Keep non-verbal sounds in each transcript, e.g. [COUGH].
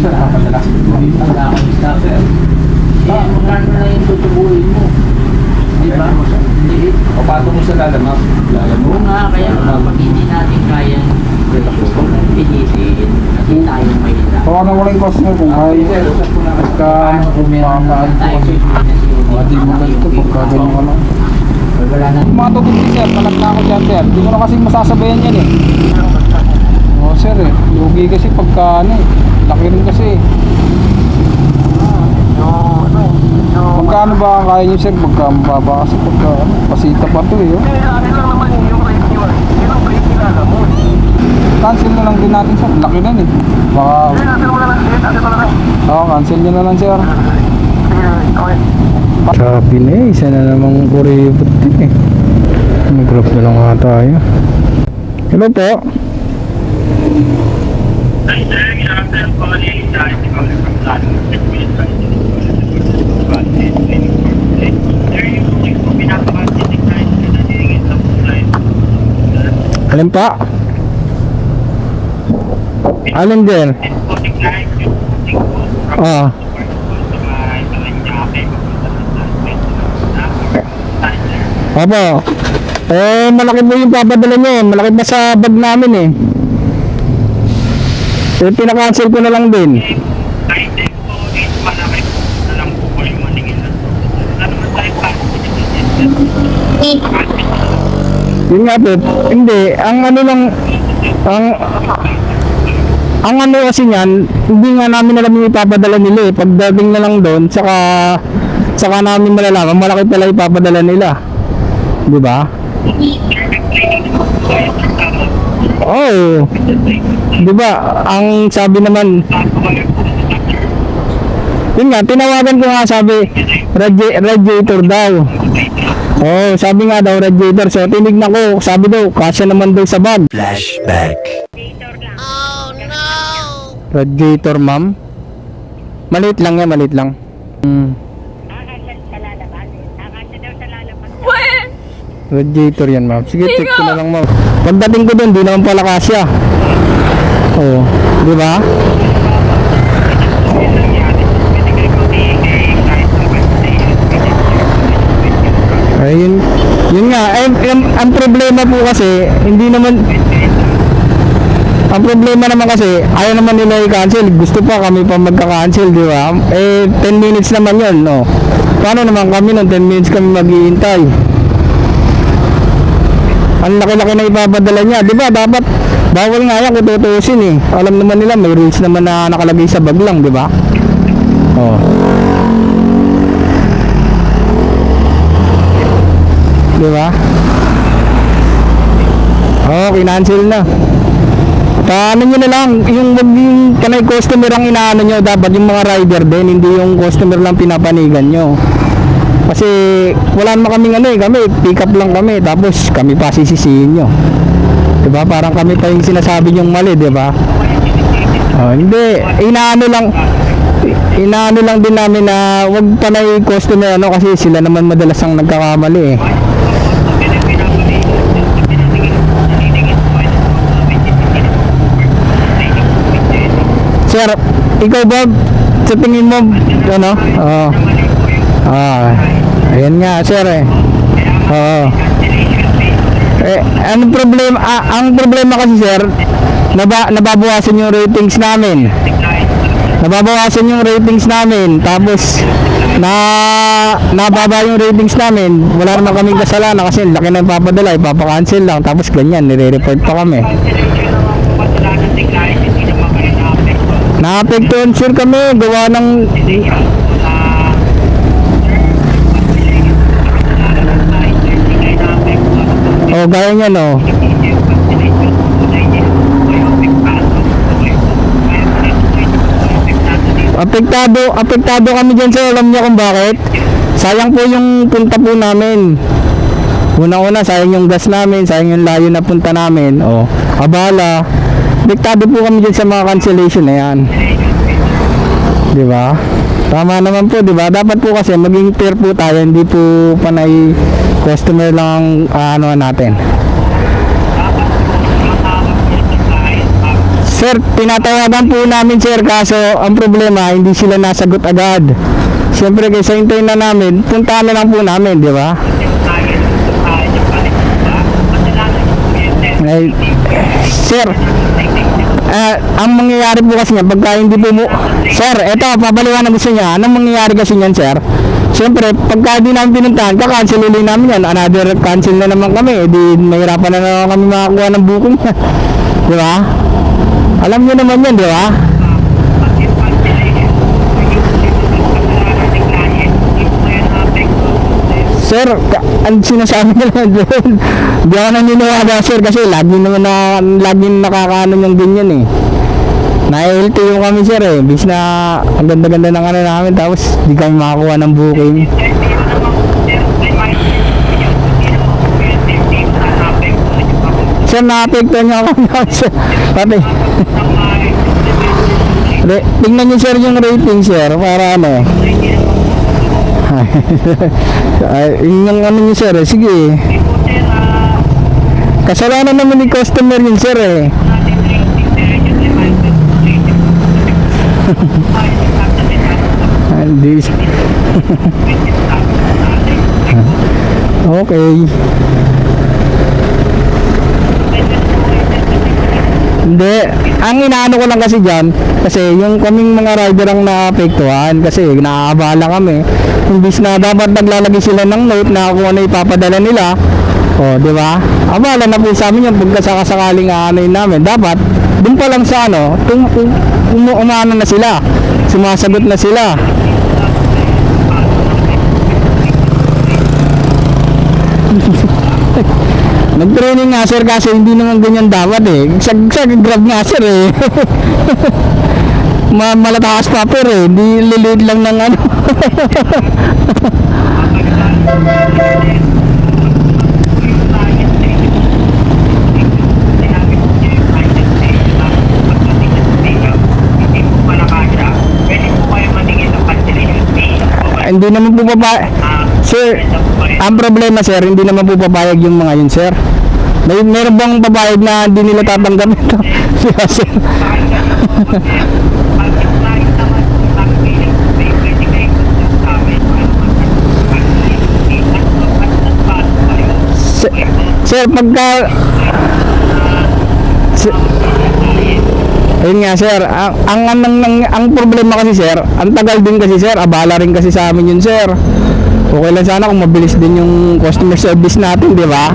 sir, papadala. Wala akong stopper. Eh, magkano na yung tutubuhin mo? Di ba? Hindi. O pato mo sa lalamap. Oo Lalamap. nga, kaya kapag hindi natin kaya pilitin, kasi tayo mahila. Baka na walang customer kung ay ko na pagka naman tayo, kasi. Mga di mo ganito pagka ganyan ka lang. Wala na. Mga ni sir, kalat na ako dyan sir. Hindi ko na kasi masasabayan yan eh. Oo sir eh. Lugi kasi pagka ano eh. Laki rin kasi eh. No, no, no. Magkano ba ang kaya nyo sir? Magka mababa kasi pagka ano. Pasita pa to eh. Oh. Eh, ano lang naman yun, yung rate nyo. Yun ang rate nila mo. Cancel na lang din natin sir. Laki na eh. Baka, Eh, natin mo na lang. Eh, natin mo na lang. oo cancel nyo na lang sir. Okay. Sabi na eh, isa na namang kuripot din eh. Mag-grab na lang nga tayo. Hello po. Hi, sir. Alin pa? Alin din? Ah. Opo. Eh, malaki po yung papadala nyo. Malaki pa sa bag namin eh. Eh, pinakancel ko na lang din. Yun nga po. Hindi. Ang ano lang, ang, ang ano kasi niyan, hindi nga namin alam yung ipapadala nila eh. Pagdating na lang doon, saka, saka namin malalaman, malaki pala ipapadala nila. Di ba? Oh. Di ba? Ang sabi naman, yun nga, tinawagan ko nga sabi, radi- radiator daw. Oh, sabi nga daw radiator. So tinignan ko, sabi daw, kasya naman daw sa bag. Flashback. Radiator, ma'am. Maliit lang yan, maliit lang. Hmm. Radiator yan, ma'am. Sige, check ko na lang, ma'am. Pagdating ko doon, di naman pala kasya. Oh, di ba? Ayun, yun nga, eh, yung, ang problema po kasi, hindi naman, ang problema naman kasi, ayaw naman nila i-cancel. Gusto pa kami pa magka-cancel, di ba? Eh, 10 minutes naman yun, no? Paano naman kami nun, 10 minutes kami maghihintay? Ang laki-laki na ipapadala niya, di ba? Dapat, bawal nga yan kung tutuusin eh. Alam naman nila, may rules naman na nakalagay sa bag lang, di ba? Oh. Di ba? Oh, kinancel na. Paano nyo na lang, yung yung kanay customer ang inaano nyo, dapat yung mga rider din, hindi yung customer lang pinapanigan nyo. Kasi wala naman kaming ano eh, kami, pick up lang kami, tapos kami pa sisisihin nyo. Diba? Parang kami pa yung sinasabi yung mali, diba? Oh, hindi, inaano lang, inaano lang din namin na wag panay customer ano kasi sila naman madalas ang nagkakamali eh. Sir, ikaw ba sa tingin mo ano? Oo. Ah, ayan nga sir eh. Oo. Eh, anong problema? Ah, ang problema kasi sir, naba, nababawasan yung ratings namin. Nababawasan yung ratings namin. Tapos, na nababa yung ratings namin. Wala naman kaming kasalanan kasi laki na papadala. Ipapakancel lang. Tapos ganyan, nire-report pa kami. Naapektuhan sir kami. Gawa ng Oh, gaya niyan oh. Apektado, apektado kami dyan sir. Alam niyo kung bakit? Sayang po yung punta po namin. Una-una, sayang yung gas namin, sayang yung layo na punta namin. O, abala. Apektado po kami dyan sa mga cancellation na yan. Di ba? Tama naman po, di ba? Dapat po kasi maging fair po tayo, hindi po panay customer lang ang ah, ano natin. Sir, tinatawagan po namin sir kaso ang problema hindi sila nasagot agad. Siyempre kaysa hintayin na namin, puntahan na lang po namin, di ba? Ay, sir, ah, ang mangyayari po kasi niya, pagka hindi po mo... Sir, eto, papaliwanag gusto niya. Anong mangyayari kasi niyan, sir? Siyempre, pagka di namin pinuntahan, kakancel ulit namin yan. Another cancel na naman kami. Eh, di, mahirapan na naman kami makakuha ng booking [LAUGHS] di ba? Alam niyo naman yan, di ba? Pag yung cancellation, yung kasalanan ng client, hindi po yan na-apekto. Sir, ang sinasabi nila [LAUGHS] doon, di ako naniniwala sir kasi lagi naman na, lagi nakakaano yung ganyan eh. Na-LTO kami sir eh, bis na ang ganda-ganda ng ano namin tapos di kami makakuha ng booking. Sir, hindi mo naman po, sir, may mindset po yun. Hindi naman po yun, sir, hindi mo na na-apekto yung pag- Sir, na-apektuhan niya ako [LAUGHS] sir. Pati, tingnan niyo sir yung rating sir para ano. Ay, [LAUGHS] yun yung ano niyo sir eh, sige. Kasalanan naman ni customer yun sir eh. [LAUGHS] rating, [LAUGHS] sir, yun yung mindset po, rating po. Tayo yung kasalita, Hindi. visit natin. Okay. Hindi. Ang inaano ko lang kasi dyan, kasi yung kaming mga rider ang naapektuhan kasi naaabala kami. Imbis na dapat naglalagay sila ng note na kung ano ipapadala nila. O, di ba? Abala na po sa amin yung pagkasakasakaling aanoin namin. Dapat, dun pa lang sa ano, tum, um, um, umano na sila. Sumasagot na sila. Nag-training nga sir kasi hindi naman ganyan dapat eh. Sa, sa grab nga sir eh. [LAUGHS] Ma malatakas pa pero eh. Hindi liliit lang ng ano. [LAUGHS] hindi naman po papa... Sir, ang problema sir, hindi naman po papayag yung mga yun sir. May meron bang papayag na hindi nila tatanggapin ito? [LAUGHS] Siya, [LAUGHS] sir. Sir, sir pagka... Sir, ayun nga sir, ang, ang, ang, ang, ang problema kasi sir, ang tagal din kasi sir, abala rin kasi sa amin yun sir. Okay lang sana kung mabilis din yung customer service natin, di ba?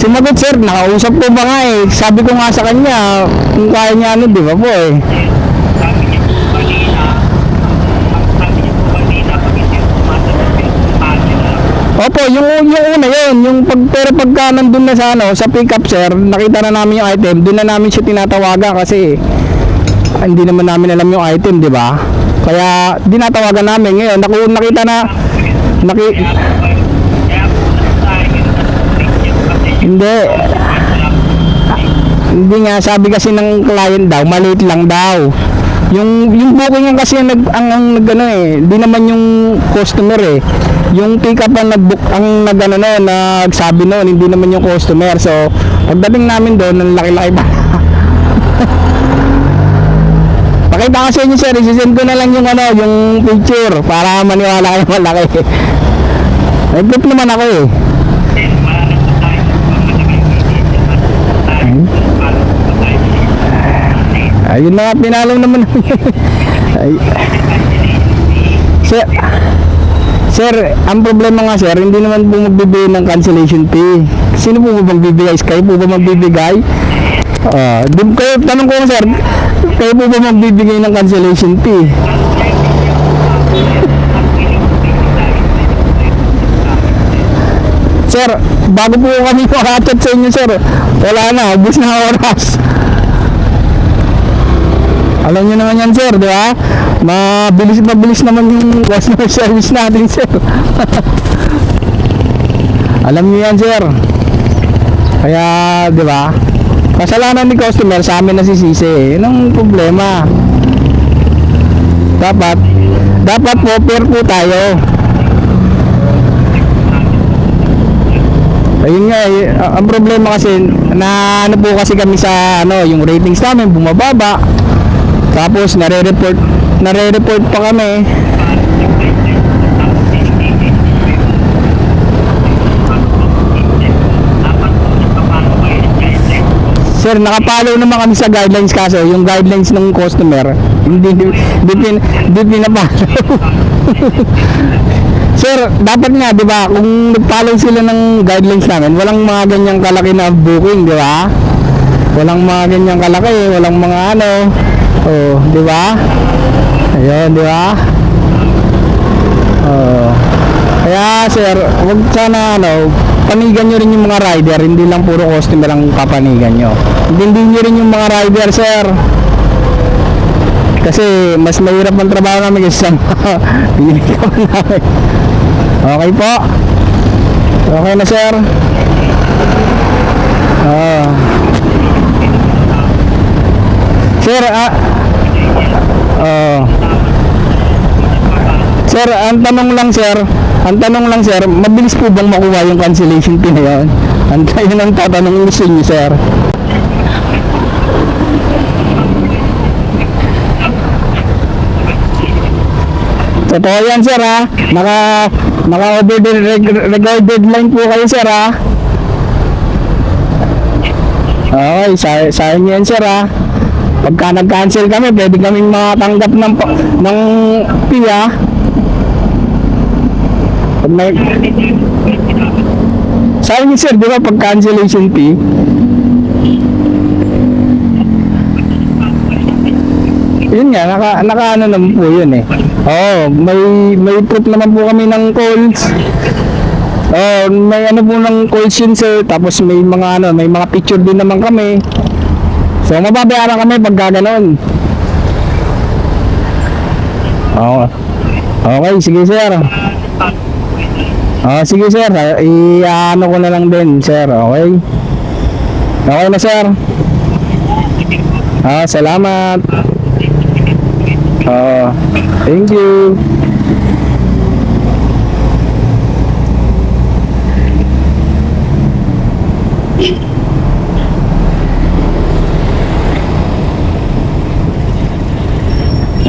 Sumagot sir, nakausap ko ba nga eh. Sabi ko nga sa kanya, kung kaya niya ano, di ba po eh. Opo, yung, yung una yun, yung pag, pero pagka nandun na sa ano, sa pickup sir, nakita na namin yung item, doon na namin siya tinatawagan kasi ah, hindi naman namin alam yung item, di ba? Kaya dinatawagan namin ngayon, naku, nakita na, naki, kaya po nasasabi ko na niyo kasi hindi, hindi nga, sabi kasi ng client daw, maliit lang daw. Yung yung booking kasi ang nag ang, ang nag ano eh, di naman yung customer eh. Yung pick up ang nag-book ang nag ano no, nagsabi noon, hindi naman yung customer. So, pagdating namin doon, ang laki-laki pa. [LAUGHS] Pakita ko sa inyo sir, isisend ko na lang yung ano, yung picture para maniwala kayo malaki. Nag-book naman ako eh. then marami po tayo sa mga malagay video at tayo paano po tayo Ayun na nga, naman [LAUGHS] Ay. Sir, sir, ang problema nga sir, hindi naman po magbibigay ng cancellation fee. Sino po ba magbibigay? Kayo po ba magbibigay? Ah, di kayo, tanong ko sir, kayo po ba magbibigay ng cancellation fee? Sir, bago po kami [LAUGHS] makatot sa inyo, sir, wala na, ubus na oras. Alam niyo naman yan, sir, di ba? Mabilis mabilis naman yung customer [LAUGHS] service natin, sir. [LAUGHS] Alam niyo yan, sir. Kaya, di ba? Kasalanan ni customer sa amin nasisisi. Eh. Yun ang problema. Dapat, dapat po, fair po tayo. Ayun nga, eh, ang problema kasi, na ano po kasi kami sa, ano, yung ratings namin bumababa. Tapos, nare-report, nare-report pa kami. Sir, nakapalo naman kami sa guidelines kaso yung guidelines ng customer hindi hindi hindi, hindi pinapalo. [LAUGHS] Sir, dapat nga 'di ba kung nag-follow sila ng guidelines namin, walang mga ganyang kalaki na booking, 'di ba? Walang mga ganyang kalaki, walang mga ano. Oh, 'di ba? Ayun, 'di ba? Oh. Kaya sir, wag sana ano, panigan nyo rin yung mga rider, hindi lang puro customer ang papanigan nyo. Hindi nyo rin yung mga rider, sir. Kasi mas mahirap ang trabaho namin kasi [LAUGHS] binibigyan namin. Okay po. Okay na, sir. Ah. Sir, ah, oh. Sir, ang tanong lang sir, ang tanong lang sir, mabilis po bang makuha yung cancellation fee na yun? Ang yun ang tatanong gusto niyo sir. Totoo yan sir ha. Naka, naka over the reg- deadline po kayo sir ha. Okay, sa sayang yan sir ha. Pagka nag-cancel kami, pwede kaming makatanggap ng, ng fee ha. Pag may... Sabi ni sir, di ba pag cancellation fee? Yun nga, naka, naka ano naman po yun eh. Oo, may, may proof naman po kami ng calls. Oh, may ano po ng calls yun sir. Tapos may mga ano, may mga picture din naman kami. So, mababayaran kami pag gaganon. Oo. Okay, sige sir. Ah, sige sir. I-ano ko na lang din, sir. Okay? Okay na sir. Ah, salamat. Ah, thank you.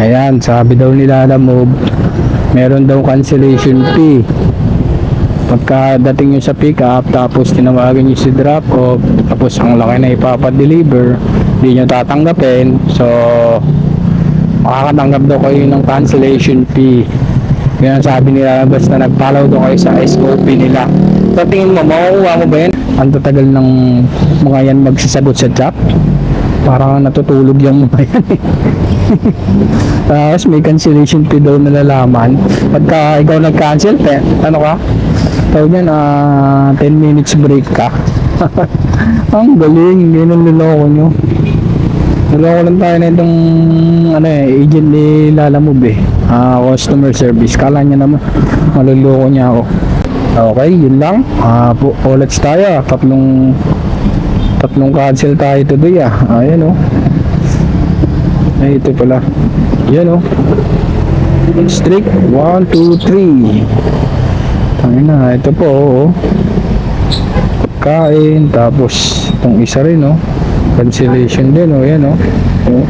Ayan, sabi daw nila na move, meron daw cancellation fee. Pagka dating nyo sa pick up, tapos tinawagan nyo si drop off, tapos ang laki na ipapadeliver, hindi nyo tatanggapin. So, makakatanggap daw kayo ng cancellation fee. Yan ang sabi nila, basta nag-follow daw kayo sa SOP nila. So, tingin mo, makukuha mo ba yan? Ang tatagal ng mga yan magsasagot sa chat. Parang natutulog yung [LAUGHS] mga yan eh. Tapos may cancellation fee daw nalalaman. Pagka ikaw nag-cancel, te, ano ka? Tawag yan, ah, 10 minutes break ka. [LAUGHS] Ang galing, hindi nang niloko nyo. Niloko lang tayo na itong ano eh, agent ni Lalamove eh. Ah, customer service. Kala niya naman, maluloko niya ako. Okay, yun lang. Ah, po, ulit tayo. Tatlong tatlong cancel tayo today ah. Ayan oh. Ay, ito pala. Yan oh. Strict 1, 2, 3. Ayun na, ito po oh. Pagkain, tapos itong isa rin oh. Cancellation din oh, yan oh. oh.